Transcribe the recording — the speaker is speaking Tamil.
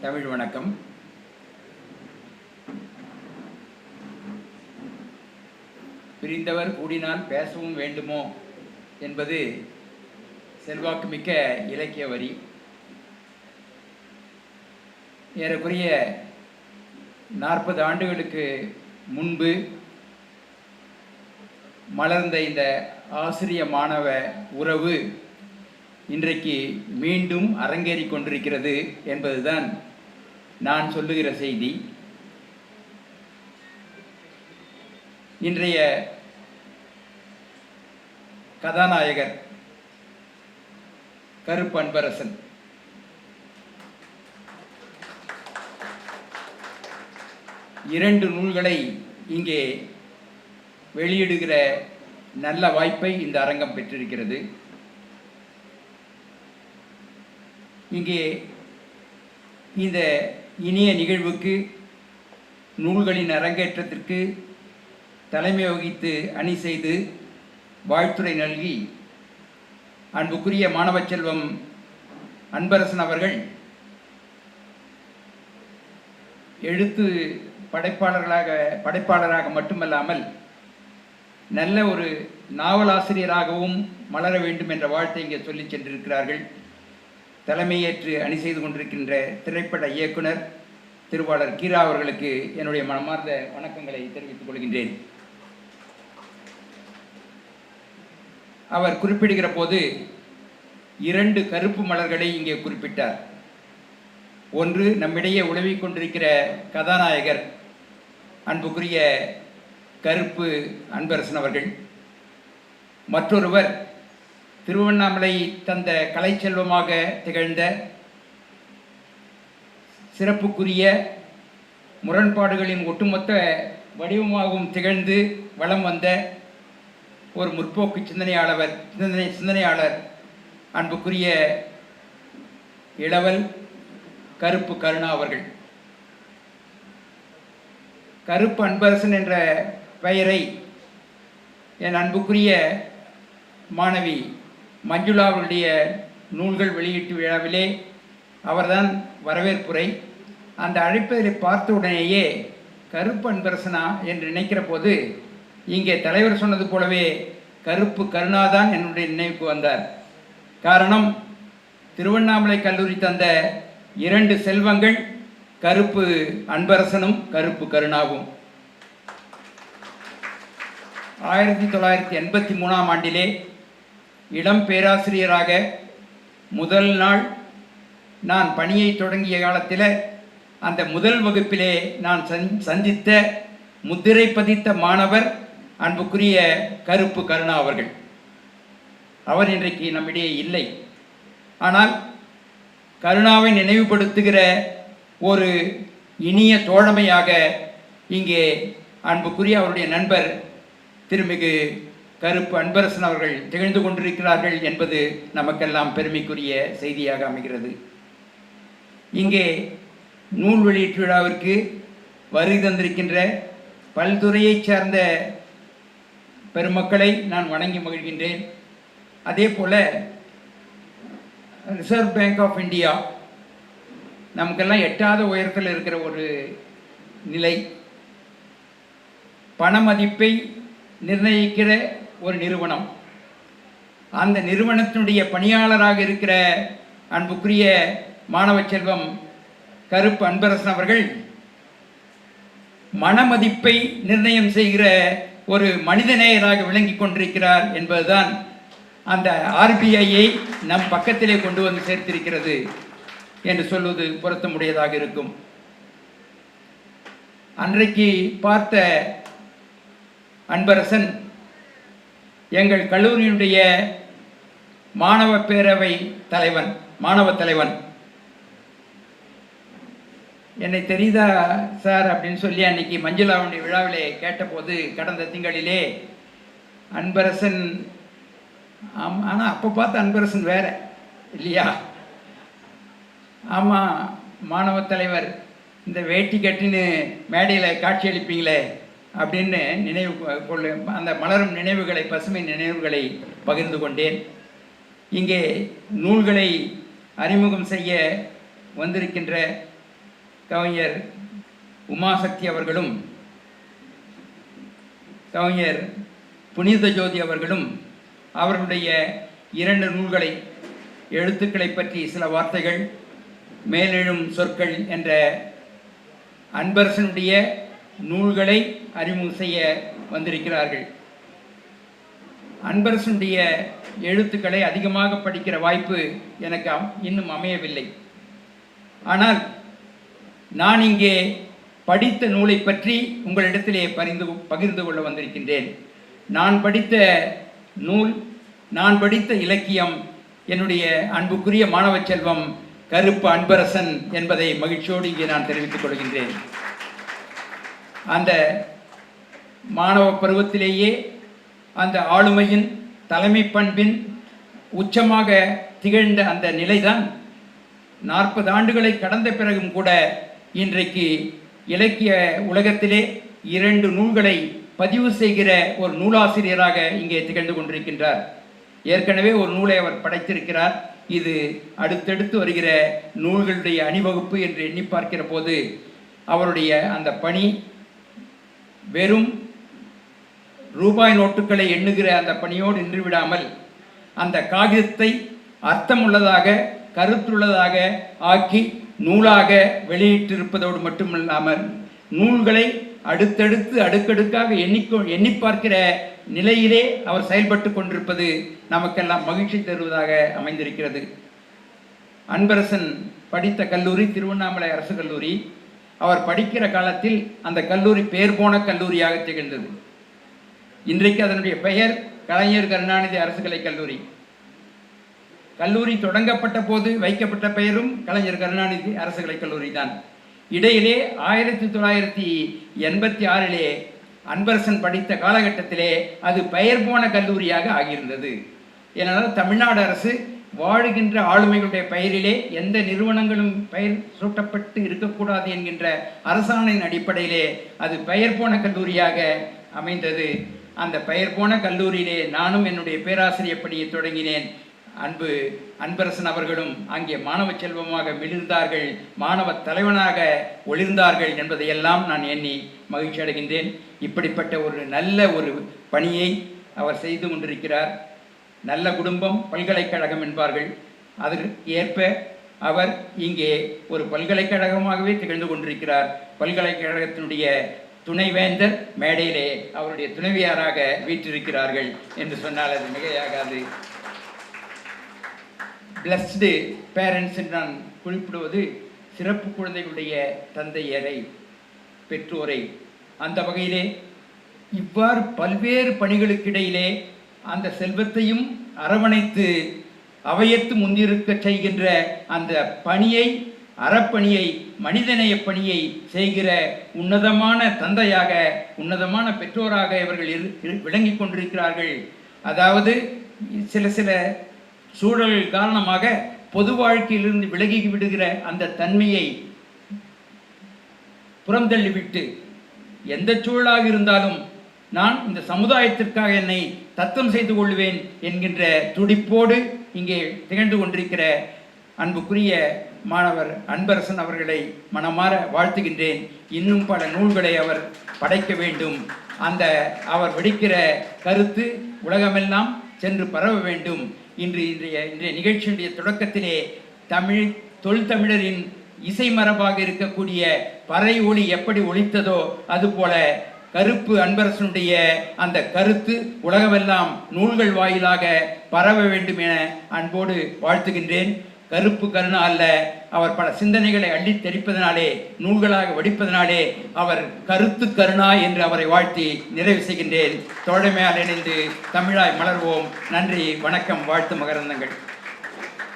தமிழ் வணக்கம். பிரிந்தவர் கூடினால் பேசவும் வேண்டுமோ என்பது செல்வாக்குமிக்க இலக்கிய வரி. ஏறக்குறைய நாற்பது ஆண்டுகளுக்கு முன்பு மலர்ந்த இந்த ஆசிரிய மாணவ உறவு இன்றைக்கு மீண்டும் அரங்கேறி கொண்டிருக்கிறது என்பதுதான் நான் சொல்லுகிற செய்தி. இன்றைய கதாநாயகர் கருப்பன்பரசன் இரண்டு நூல்களை இங்கே வெளியிடுகிற நல்ல வாய்ப்பை இந்த அரங்கம் பெற்றிருக்கிறது. இங்கே இந்த இனிய நிகழ்வுக்கு நூல்களின் அரங்கேற்றத்திற்கு தலைமை வகித்து அணி செய்து வாழ்த்துரை நல்கி அன்புக்குரிய மாணவ செல்வம் அன்பரசன் அவர்கள் எழுத்து படைப்பாளர்களாக படைப்பாளராக மட்டுமல்லாமல் நல்ல ஒரு நாவலாசிரியராகவும் மலர வேண்டும் என்ற வாழ்த்தை இங்கே சொல்லிச் சென்றிருக்கிறார்கள். தலைமையேற்று அணி செய்து கொண்டிருக்கின்ற திரைப்பட இயக்குனர் திருவாளர் கீரா அவர்களுக்கு என்னுடைய மனமார்ந்த வணக்கங்களை தெரிவித்துக் கொள்கின்றேன். அவர் குறிப்பிடுகிற போது இரண்டு கருப்பு மலர்களை இங்கே குறிப்பிட்டார். ஒன்று நம்மிடையே உழவிக் கொண்டிருக்கிற கதாநாயகர் அன்புக்குரிய கருப்பு அன்பரசன் அவர்கள். மற்றொருவர் திருவண்ணாமலை தந்த கலைச்செல்வமாக திகழ்ந்த சிறப்புக்குரிய முரண்பாடுகளின் ஒட்டுமொத்த வடிவமாகவும் திகழ்ந்து வலம் வந்த ஒரு முற்போக்கு சிந்தனையாளர் சிந்தனை சிந்தனையாளர் அன்புக்குரிய இளவல் கருப்பு கருணா அவர்கள். கருப்பு அன்பரசன் என்ற பெயரை என் அன்புக்குரிய மாணவி மஞ்சுளா அவர்களுடைய நூல்கள் வெளியீட்டு விழாவிலே அவர்தான் வரவேற்புரை. அந்த அழைப்பதை பார்த்த உடனேயே கருப்பு அன்பரசனா என்று நினைக்கிற போது இங்கே தலைவர் சொன்னது போலவே கருப்பு கருணாதான் என்னுடைய நினைவுக்கு வந்தார். காரணம் திருவண்ணாமலை கல்லூரி தந்த இரண்டு செல்வங்கள் கருப்பு அன்பரசனும் கருப்பு கருணாவும். ஆயிரத்தி தொள்ளாயிரத்தி எண்பத்தி மூணாம் ஆண்டிலே இளம் பேராசிரியராக முதல் நாள் நான் பணியை தொடங்கிய காலத்தில் அந்த முதல் வகுப்பிலே நான் சந்- சந்தித்த முத்திரை பதித்த மாணவர் அன்புக்குரிய கருப்பு கருணா அவர்கள். அவர் இன்றைக்கு நம்மிடையே இல்லை. ஆனால் கருணாவை நினைவுபடுத்துகிற ஒரு இனிய தோழமையாக இங்கே அன்புக்குரிய அவருடைய நண்பர் திருமிகு கருப்பு அன்பரசன் அவர்கள் திகழ்ந்து கொண்டிருக்கிறார்கள் என்பது நமக்கெல்லாம் பெருமைக்குரிய செய்தியாக அமைகிறது. இங்கே நூல் வெளியீட்டு விழாவிற்கு வருகை தந்திருக்கின்ற பல்துறையைச் சார்ந்த பெருமக்களை நான் வணங்கி மகிழ்கின்றேன். அதே போல் ரிசர்வ் பேங்க் ஆஃப் இந்தியா நமக்கெல்லாம் எட்டாத உயரத்தில் இருக்கிற ஒரு நிலை. பண மதிப்பை நிர்ணயிக்கிற ஒரு நிறுவனம். அந்த நிறுவனத்தினுடைய பணியாளராக இருக்கிற அன்புக்குரிய மாணவ செல்வம் கருப்பு அன்பரசன் அவர்கள் மனமதிப்பை நிர்ணயம் செய்கிற ஒரு மனிதநேயராக விளங்கி கொண்டிருக்கிறார் என்பதுதான் அந்த ஆர்பிஐயை நம் பக்கத்திலே கொண்டு வந்து சேர்த்திருக்கிறது என்று சொல்வது பொருத்தமுடையதாக இருக்கும். அன்றைக்கு பார்த்த அன்பரசன் எங்கள் கல்லூரியினுடைய மாணவ பேரவை தலைவன் மாணவ தலைவன். என்னை தெரியுதா சார் அப்படின்னு சொல்லி அன்னைக்கு மஞ்சுளாவுடைய விழாவிலே கேட்டபோது கடந்த திங்களிலே அன்பரசன் ஆம் ஆனால் அப்போ பார்த்த அன்பரசன் வேற இல்லையா? ஆமாம் மாணவ தலைவர் இந்த வேட்டி கட்டின்னு மேடையில் காட்சி அளிப்பீங்களே? அப்படின்னு நினைவு கொள்ள அந்த மலரும் நினைவுகளை பசுமை நினைவுகளை பகிர்ந்து கொண்டேன். இங்கே நூல்களை அறிமுகம் செய்ய வந்திருக்கின்ற கவிஞர் உமாசக்தி அவர்களும் கவிஞர் புனித ஜோதி அவர்களும் அவர்களுடைய இரண்டு நூல்களை எழுத்துக்களை பற்றி சில வார்த்தைகள் மேலெழும் சொற்கள் என்ற அன்பரசனுடைய நூல்களை அறிமுகம் செய்ய வந்திருக்கிறார்கள். அன்பரசனுடைய எழுத்துக்களை அதிகமாக படிக்கிற வாய்ப்பு எனக்கு இன்னும் அமையவில்லை. ஆனால் நான் இங்கே படித்த நூலை பற்றி உங்களிடத்திலே பரிந்து பகிர்ந்து கொள்ள வந்திருக்கின்றேன். நான் படித்த நூல் நான் படித்த இலக்கியம் என்னுடைய அன்புக்குரிய மாணவ செல்வம் கருப்பு அன்பரசன் என்பதை மகிழ்ச்சியோடு இங்கே நான் தெரிவித்துக் கொள்கின்றேன். அந்த மாணவ பருவத்திலேயே அந்த ஆளுமையின் தலைமை பண்பின் உச்சமாக திகழ்ந்த அந்த நிலைதான் நாற்பது ஆண்டுகளை கடந்த பிறகும் கூட இன்றைக்கு இலக்கிய உலகத்திலே இரண்டு நூல்களை பதிவு செய்கிற ஒரு நூலாசிரியராக இங்கே திகழ்ந்து கொண்டிருக்கின்றார். ஏற்கனவே ஒரு நூலை அவர் படைத்திருக்கிறார். இது அடுத்தடுத்து வருகிற நூல்களுடைய அணிவகுப்பு என்று எண்ணி பார்க்கிற போது அவருடைய அந்த பணி வெறும் ரூபாய் நோட்டுகளை எண்ணுகிற அந்த பணியோடு நின்று விடாமல் அந்த காகிதத்தை அர்த்தமுள்ளதாக கருத்துள்ளதாக ஆக்கி நூலாக வெளியிட்டிருப்பதோடு மட்டுமில்லாமல் நூல்களை அடுத்தடுத்து அடுக்கடுக்காக எண்ணிக்கொ எண்ணி பார்க்கிற நிலையிலே அவர் செயல்பட்டு கொண்டிருப்பது நமக்கெல்லாம் மகிழ்ச்சி தருவதாக அமைந்திருக்கிறது. அன்பரசன் படித்த கல்லூரி திருவண்ணாமலை அரசு கல்லூரி அவர் படிக்கிற காலத்தில் அந்த கல்லூரி பெயர் போன கல்லூரியாக திகழ்ந்தது. இன்றைக்கு அதனுடைய பெயர் கலைஞர் கருணாநிதி அரசு கலைக் கல்லூரி கல்லூரி தொடங்கப்பட்ட போது வைக்கப்பட்ட பெயரும் கலைஞர் கருணாநிதி அரசு கலைக் கல்லூரி தான். இடையிலே ஆயிரத்தி தொள்ளாயிரத்தி எண்பத்தி ஆறிலே அன்பரசன் படித்த காலகட்டத்திலே அது பெயர் போன கல்லூரியாக ஆகியிருந்தது. ஏனென்றால் தமிழ்நாடு அரசு வாழுகின்ற ஆளுமைகளுடைய பெயரிலே எந்த நிறுவனங்களும் பெயர் சூட்டப்பட்டு இருக்கக்கூடாது என்கின்ற அரசாணையின் அடிப்படையிலே அது பெயர் போன கல்லூரியாக அமைந்தது. அந்த பெயர் போன கல்லூரியிலே நானும் என்னுடைய பேராசிரியர் பணியை தொடங்கினேன். அன்பு அன்பரசன் அவர்களும் அங்கே மாணவ செல்வமாக மிளிர்ந்தார்கள் மாணவ தலைவனாக ஒளிர்ந்தார்கள் என்பதையெல்லாம் நான் எண்ணி மகிழ்ச்சி அடைகின்றேன் இப்படிப்பட்ட ஒரு நல்ல ஒரு பணியை அவர் செய்து கொண்டிருக்கிறார். நல்ல குடும்பம் பல்கலைக்கழகம் என்பார்கள். அதற்கு ஏற்ப அவர் இங்கே ஒரு பல்கலைக்கழகமாகவே திகழ்ந்து கொண்டிருக்கிறார். பல்கலைக்கழகத்தினுடைய துணைவேந்தர் மேடையிலே அவருடைய துணைவியாராக வீற்றிருக்கிறார்கள் என்று சொன்னால் அது மிகையாகாது. பிளஸ்டு பேரண்ட்ஸ் என்று நான் குறிப்பிடுவது சிறப்பு குழந்தைகளுடைய தந்தையரை பெற்றோரை. அந்த வகையிலே இவ்வாறு பல்வேறு பணிகளுக்கிடையிலே அந்த செல்வத்தையும் அரவணைத்து அவையத்து முன்னிருக்க செய்கின்ற அந்த பணியை அறப்பணியை மனிதநேய பணியை செய்கிற உன்னதமான தந்தையாக உன்னதமான பெற்றோராக இவர்கள் இரு விளங்கிக் கொண்டிருக்கிறார்கள். அதாவது சில சில சூழல் காரணமாக பொது வாழ்க்கையிலிருந்து விலகி விடுகிற அந்த தன்மையை புறந்தள்ளிவிட்டு எந்த சூழலாக இருந்தாலும் நான் இந்த சமுதாயத்திற்காக என்னை தத்தம் செய்து கொள்வேன் என்கின்ற துடிப்போடு இங்கே திகழ்ந்து கொண்டிருக்கிற அன்புக்குரிய மாணவர் அன்பரசன் அவர்களை மனமாற வாழ்த்துகின்றேன். இன்னும் பல நூல்களை அவர் படைக்க வேண்டும். அந்த அவர் வெடிக்கிற கருத்து உலகமெல்லாம் சென்று பரவ வேண்டும். இன்று இன்றைய இன்றைய நிகழ்ச்சியுடைய தொடக்கத்திலே தமிழ் தொல்தமிழரின் இசை மரபாக இருக்கக்கூடிய பறை ஒளி எப்படி ஒழித்ததோ அதுபோல கருப்பு அன்பரசனுடைய அந்த கருத்து உலகமெல்லாம் நூல்கள் வாயிலாக பரவ வேண்டும் என அன்போடு வாழ்த்துகின்றேன். கருப்பு கருணா அல்ல அவர் பல சிந்தனைகளை அள்ளித் தெரிப்பதனாலே நூல்களாக வடிப்பதனாலே அவர் கருத்து கருணா என்று அவரை வாழ்த்தி நிறைவு செய்கின்றேன். தோழமையால் இணைந்து தமிழாய் மலர்வோம். நன்றி வணக்கம் வாழ்த்து மகரந்தங்கள்.